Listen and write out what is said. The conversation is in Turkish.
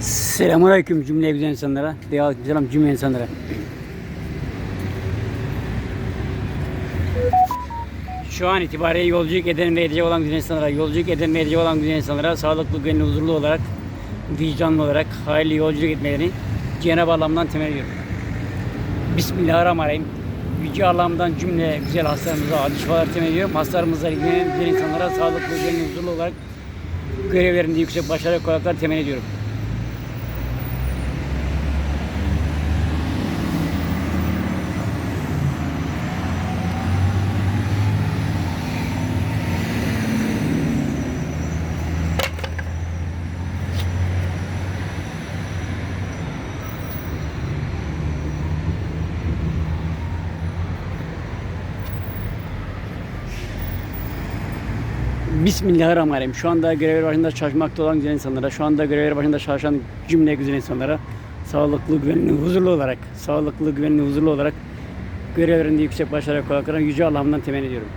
Selamünaleyküm cümle güzel insanlara. Veya selam cümle insanlara. Şu an itibariyle yolculuk eden ve edecek olan güzel insanlara, yolculuk eden ve edecek olan güzel insanlara sağlıklı, güvenli, huzurlu olarak, vicdanlı olarak hayırlı yolculuk etmelerini Cenab-ı Allah'ımdan temenni ediyorum. Bismillahirrahmanirrahim. Yüce Allah'ımdan cümle güzel hastalarımıza, acı şifalar temenni ediyorum. Hastalarımıza ilgilenen güzel insanlara sağlıklı, güvenli, huzurlu olarak görevlerinde yüksek başarı ve kolaylıklar temenni ediyorum. Bismillahirrahmanirrahim. Şu anda görevler başında çalışmakta olan güzel insanlara, şu anda görevler başında çalışan cümle güzel insanlara sağlıklı, güvenli, huzurlu olarak, sağlıklı, güvenli, huzurlu olarak görevlerinde yüksek başarı kolaylıklar Yüce Allah'ımdan temenni ediyorum.